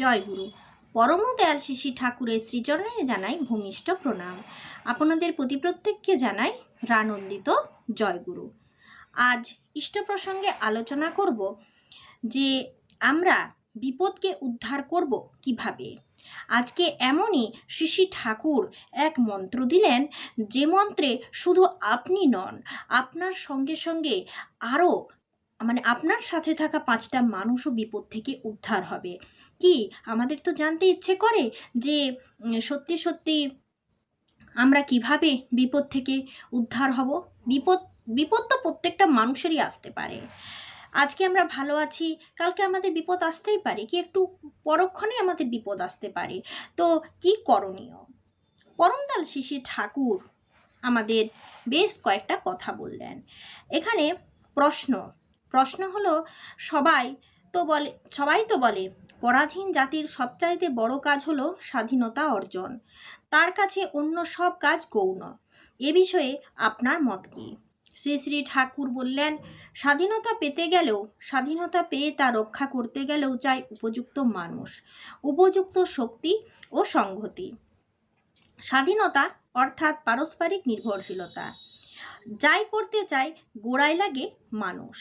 জয় গুরু পরম দয়াল শিশি ঠাকুরের শ্রীচরণে জানাই ভূমিষ্ঠ প্রণাম। আপনাদের প্রতি প্রত্যেককে জানাই রানন্দিত জয় গুরু আজ ইষ্ট প্রসঙ্গে আলোচনা করব যে আমরা বিপদকে উদ্ধার করব কীভাবে? আজকে এমনই শিশি ঠাকুর এক মন্ত্র দিলেন, যে মন্ত্রে শুধু আপনি নন, আপনার সঙ্গে সঙ্গে আরও মানে আপনার সাথে থাকা পাঁচটা মানুষও বিপদ থেকে উদ্ধার হবে। কি? আমাদের তো জানতে ইচ্ছে করে যে সত্যি সত্যি আমরা কীভাবে বিপদ থেকে উদ্ধার হব? বিপদ বিপদ তো প্রত্যেকটা মানুষেরই আসতে পারে। আজকে আমরা ভালো আছি, কালকে আমাদের বিপদ আসতেই পারে, কি একটু পরক্ষণে আমাদের বিপদ আসতে পারে। তো কি করণীয়? পরমদাল শিশি ঠাকুর আমাদের বেশ কয়েকটা কথা বললেন। এখানে প্রশ্ন প্রশ্ন হলো, সবাই তো বলে, সবাই তো বলে, পরাধীন জাতির সবচাইতে বড় কাজ হলো স্বাধীনতা অর্জন। তার কাছে অন্য সব কাজ গৌণ। এ বিষয়ে আপনার মত কি? শ্রী শ্রী ঠাকুর বললেন, স্বাধীনতা পেতে গেলেও, স্বাধীনতা পেয়ে তা রক্ষা করতে গেলেও চাই উপযুক্ত মানুষ, উপযুক্ত শক্তি ও সংহতি। স্বাধীনতা অর্থাৎ পারস্পরিক নির্ভরশীলতা। যাই করতে চাই, গোড়ায় লাগে মানুষ।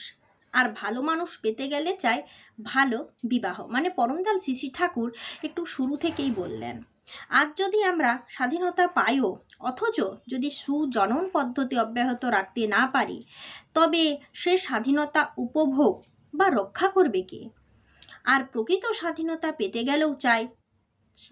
আর ভালো মানুষ পেতে গেলে চাই ভালো বিবাহ। মানে পরমদাল শিশি ঠাকুর একটু শুরু থেকেই বললেন। আজ যদি আমরা স্বাধীনতা পাইও, অথচ যদি সুজনন পদ্ধতি অব্যাহত রাখতে না পারি, তবে সে স্বাধীনতা উপভোগ বা রক্ষা করবে কে? আর প্রকৃত স্বাধীনতা পেতে গেলেও চাই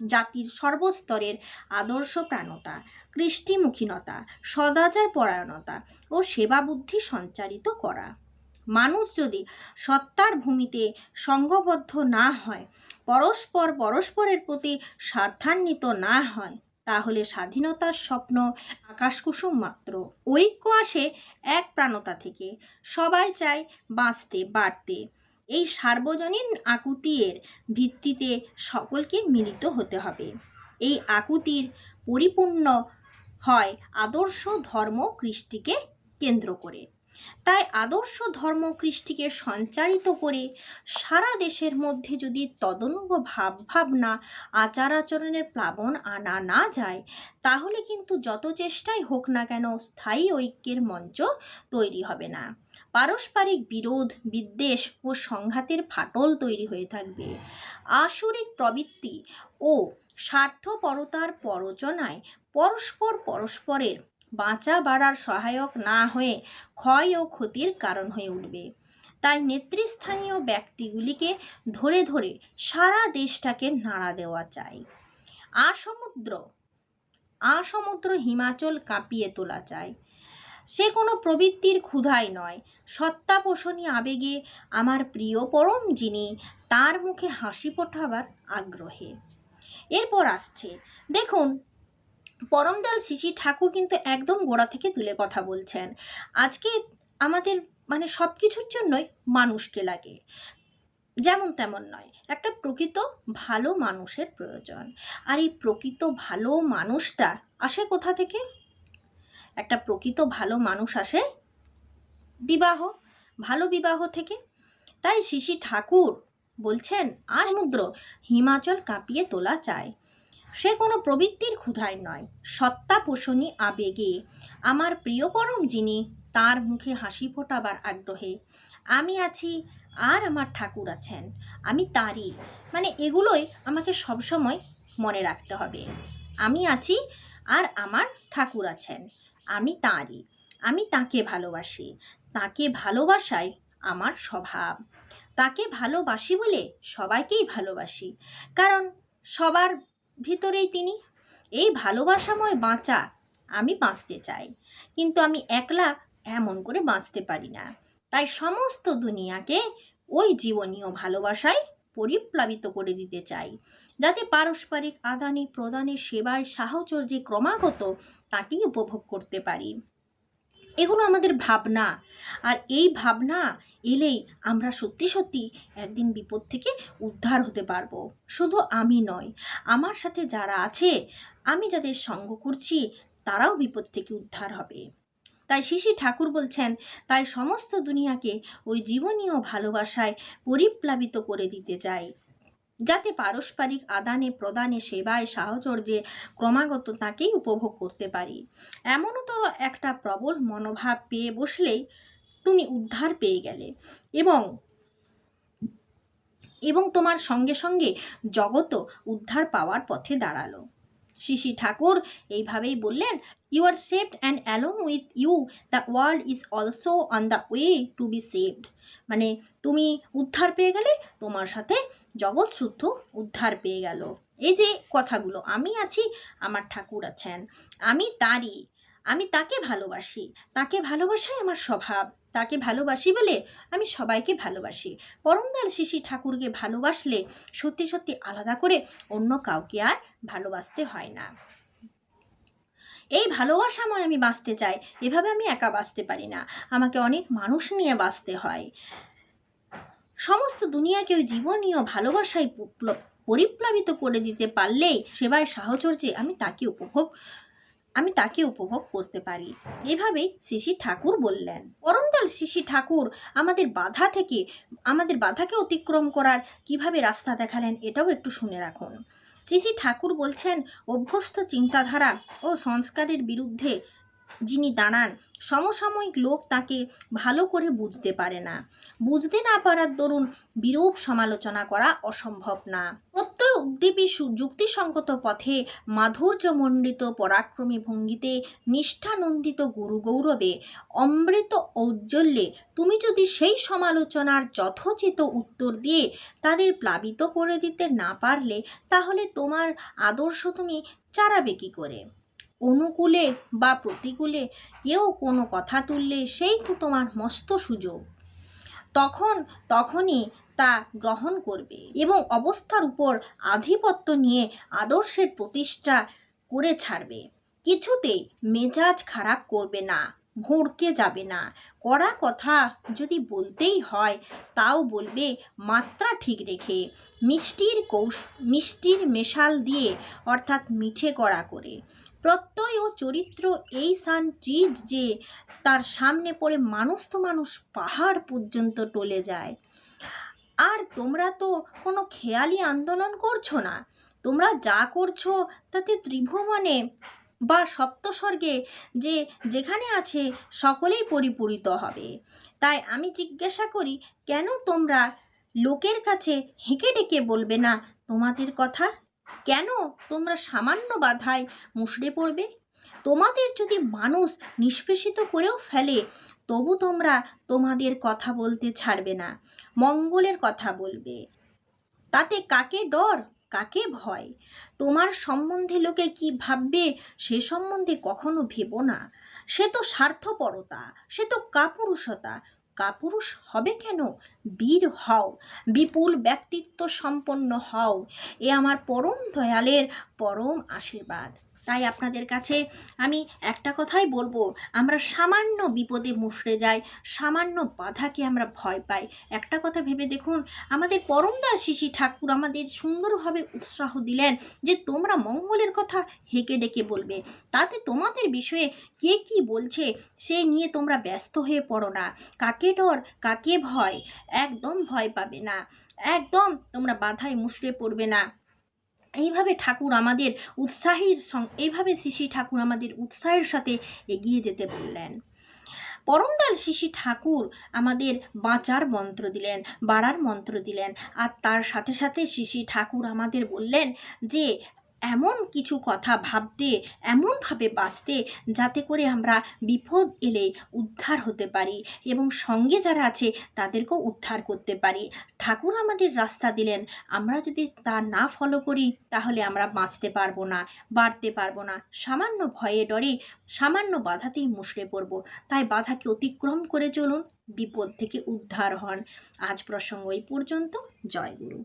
জাতির সর্বস্তরের আদর্শ প্রাণতা, কৃষ্টিমুখীনতা, সদাচার পরায়ণতা ও সেবা বুদ্ধি সঞ্চারিত করা। মানুষ যদি সত্তার ভূমিতে সংঘবদ্ধ না হয়, পরস্পর পরস্পরের প্রতি স্বার্থান্বিত না হয়, তাহলে স্বাধীনতার স্বপ্ন আকাশকুসুম মাত্র। ঐক্য আসে এক প্রাণতা থেকে। সবাই চায় বাঁচতে, বাড়তে। এই সার্বজনীন আকুতির ভিত্তিতে সকলকে মিলিত হতে হবে। এই আকুতির পরিপূর্ণ হয় আদর্শ ধর্ম কৃষ্টিকে কেন্দ্র করে। তাই আদর্শ ধর্ম কৃষ্টিকে সঞ্চারিত করে সারা দেশের মধ্যে যদি তদনুগ ভাব ভাবনা আচার আচরণের প্লাবন আনা না যায়, তাহলে কিন্তু যত চেষ্টাই হোক না কেন স্থায়ী ঐক্যের মঞ্চ তৈরি হবে না। পারস্পরিক বিরোধ, বিদ্বেষ ও সংঘাতের ফাটল তৈরি হয়ে থাকবে। আসরিক প্রবৃত্তি ও স্বার্থপরতার পরচনায় পরস্পর পরস্পরের বাঁচা বাড়ার সহায়ক না হয়ে ক্ষয় ও ক্ষতির কারণ হয়ে উঠবে। তাই নেতৃস্থানীয় ব্যক্তিগুলিকে ধরে ধরে সারা দেশটাকে নাড়া দেওয়া চাই। আসমুদ্র আসমুদ্র হিমাচল কাঁপিয়ে তোলা চাই। সে কোনো প্রবৃত্তির ক্ষুধাই নয়। সত্তাপোষণী আবেগে আমার প্রিয় পরম যিনি, তার মুখে হাসি ফোটাবার আগ্রহে। এরপর আসছে। দেখুন পরমদয়াল শিশি ঠাকুর কিন্তু একদম গোড়া থেকে তুলে কথা বলছেন। আজকে আমাদের মানে সব কিছুর জন্যই মানুষকে লাগে। যেমন তেমন নয়, একটা প্রকৃত ভালো মানুষের প্রয়োজন। আর এই প্রকৃত ভালো মানুষটা আসে কোথা থেকে? একটা প্রকৃত ভালো মানুষ আসে বিবাহ, ভালো বিবাহ থেকে। তাই শিশি ঠাকুর বলছেন, আর সমুদ্র হিমাচল কাঁপিয়ে তোলা চায় সে কোনো প্রবৃত্তির ক্ষুধায় নয়। সত্তা পোষণী আবেগে। আমার প্রিয় পরম যিনি, তার মুখে হাসি ফোটাবার আগ্রহে। আমি আছি, আর আমার ঠাকুর আছেন। আমি তারই। মানে এগুলোই আমাকে সবসময় মনে রাখতে হবে। আমি আছি, আর আমার ঠাকুর আছেন। আমি তাঁরই। আমি তাকে ভালোবাসি। তাকে ভালোবাসাই আমার স্বভাব। তাকে ভালোবাসি বলে সবাইকেই ভালোবাসি। কারণ সবার ভিতরেই তিনি, এই ভালোবাসাময় বাঁচা আমি বাঁচতে চাই, কিন্তু আমি একলা এমন করে বাঁচতে পারি না। তাই সমস্ত দুনিয়াকে ওই জীবনীয় ভালোবাসায় পরিপ্লাবিত করে দিতে চাই, যাতে পারস্পরিক আদানে প্রদানে সেবায় সাহচর্যে ক্রমাগত তাকেই উপভোগ করতে পারি। এগুলো আমাদের ভাবনা। আর এই ভাবনা এলেই আমরা সত্যি সত্যি একদিন বিপদ থেকে উদ্ধার হতে পারব। শুধু আমি নয়, আমার সাথে যারা আছে, আমি যাদের সঙ্গ করছি, তারাও বিপদ থেকে উদ্ধার হবে। তাই শিশি ঠাকুর বলছেন, তাই সমস্ত দুনিয়াকে ওই জীবনীয় ভালোবাসায় পরিপ্লাবিত করে দিতে চাই। যাতে পারস্পরিক আদানে প্রদানে সেবায় সাহচর্যে ক্রমাগত তাকেই উপভোগ করতে পারি। এমনতর একটা প্রবল মনোভাব পেয়ে বসলেই তুমি উদ্ধার পেয়ে গেলে এবং এবং তোমার সঙ্গে সঙ্গে জগতও উদ্ধার পাওয়ার পথে দাঁড়াল। শিশি ঠাকুর এইভাবেই বললেন you are saved and along with you the world is also on the way to be saved মানে তুমি উদ্ধার পেয়ে গেলে তোমার সাথে জগৎ শুদ্ধ উদ্ধার পেয়ে গেল। এই যে কথাগুলো, আমি আছি, আমার ঠাকুর আছেন, আমি তারই আমি তাকে ভালোবাসি। তাকে ভালোবাসাই আমার স্বভাব। তাকে ভালোবাসি বলে আমি সবাইকে ভালোবাসি। পরমদাল শিশি ঠাকুরকে ভালোবাসলে সত্যি সত্যি আলাদা করে অন্য কাউকে আর ভালোবাসতে হয় না। এই ভালোবাসাময় আমি বাঁচতে চাই, এভাবে আমি একা বাঁচতে পারি না। আমাকে অনেক মানুষ নিয়ে বাঁচতে হয়। সমস্ত দুনিয়াকে ওই জীবনীয় ভালোবাসায় পরিপ্লাবিত করে দিতে পারলেই, সেবায় সাহচর্যে আমি তাকে উপভোগ আমি তাকে উপভোগ করতে পারি। এভাবেই শিশি ঠাকুর বললেন। পরমদল শিশি ঠাকুর, আমাদের বাধা থেকে, আমাদের বাধাকে অতিক্রম করার কীভাবে রাস্তা দেখালেন এটাও একটু শুনে রাখুন। শিশি ঠাকুর বলছেন, অভ্যস্ত চিন্তাধারা ও সংস্কারের বিরুদ্ধে যিনি দাঁড়ান, সমসাময়িক লোক তাকে ভালো করে বুঝতে পারে না। বুঝতে না পারার দরুন বিরূপ সমালোচনা করা অসম্ভব না। প্রত্যয় উদ্দীপী যুক্তিসঙ্গত পথে মাধুর্যমণ্ডিত পরাক্রমী ভঙ্গিতে নিষ্ঠানন্দিত গুরু গৌরবে অমৃত ঔজ্জ্বল্যে তুমি যদি সেই সমালোচনার যথোচিত উত্তর দিয়ে তাদের প্লাবিত করে দিতে না পারলে, তাহলে তোমার আদর্শ তুমি চারাবে কী করে? অনুকূলে বা প্রতিকূলে কেউ কোনো কথা তুললে সেই তো তোমার মস্ত সুযোগ। তখন তখনই তা গ্রহণ করবে এবং অবস্থার উপর আধিপত্য নিয়ে আদর্শের প্রতিষ্ঠা করে ছাড়বে। কিছুতেই মেজাজ খারাপ করবে না ভড়কে যাবে না। কড়া কথা যদি বলতেই হয়, তাও বলবে, মাত্রা ঠিক রেখে মিষ্টির কৌশ, মিষ্টির মেশাল দিয়ে অর্থাৎ মিঠে কড়া করে। প্রত্যয় ও চরিত্র এই সান চিজ যে তার সামনে পড়ে মানুষ তো মানুষ পাহাড় পর্যন্ত টলে যায়। আর তোমরা তো কোনো খেয়ালি আন্দোলন করছ না। তোমরা যা করছ তাতে ত্রিভুবনে বা সপ্তস্বর্গে যে যেখানে আছে সকলেই পরিপূরিত হবে। তাই আমি জিজ্ঞাসা করি, কেন তোমরা লোকের কাছে হেঁকে ডেকে বলবে না তোমাদের কথা? কেন তোমরা সামান্য বাধায় মুষড়ে পড়বে? তোমাদের যদি মানুষ নিষ্পেষিত করেও ফেলে, তবু তোমরা তোমাদের কথা বলতে ছাড়বে না, মঙ্গলের কথা বলবে। তাতে কাকে ডর, কাকে ভয়? তোমার সম্বন্ধে লোকে কি ভাববে সে সম্বন্ধে কখনো ভেবো না। সে তো স্বার্থপরতা, সে তো কাপুরুষতা কাপুরুষ হবে কেন? বীর হও, বিপুল ব্যক্তিত্ব সম্পন্ন হও। এ আমার পরম দয়ালের পরম আশীর্বাদ। তাই আপনাদের কাছে আমি একটা কথাই বলব, আমরা সামান্য বিপদে মুষড়ে যাই, সামান্য বাধাকে আমরা ভয় পাই। একটা কথা ভেবে দেখুন, আমাদের পরমদার শিশি ঠাকুর আমাদের সুন্দরভাবে উৎসাহ দিলেন যে তোমরা মঙ্গলের কথা হেঁকে ডেকে বলবে। তাতে তোমাদের বিষয়ে কে কি বলছে, সে নিয়ে তোমরা ব্যস্ত হয়ে পড়ো না। কাকে ডর, কাকে ভয়, একদম ভয় পাবে না। একদম তোমরা বাধায় মুষড়ে পড়বে না। এইভাবে ঠাকুর আমাদের উৎসাহের সং, এইভাবে শিশি ঠাকুর আমাদের উৎসাহের সাথে এগিয়ে যেতে বললেন। পরমদাল শিশি ঠাকুর আমাদের বাঁচার মন্ত্র দিলেন, বাড়ার মন্ত্র দিলেন। আর তার সাথে সাথে শিশি ঠাকুর আমাদের বললেন যে এমন কিছু কথা ভাবতে, এমনভাবে বাঁচতে যাতে করে আমরা বিপদ এলে উদ্ধার হতে পারি এবং সঙ্গে যারা আছে তাদেরকেও উদ্ধার করতে পারি। ঠাকুর আমাদের রাস্তা দিলেন। আমরা যদি তা না ফলো করি, তাহলে আমরা বাঁচতে পারব না, বাড়তে পারব না। সামান্য ভয়ে ডরে, সামান্য বাধাতেই মুষড়ে পড়ব। তাই বাধাকে অতিক্রম করে চলুন, বিপদ থেকে উদ্ধার হন। আজ প্রসঙ্গ এই পর্যন্ত। জয় গুরু।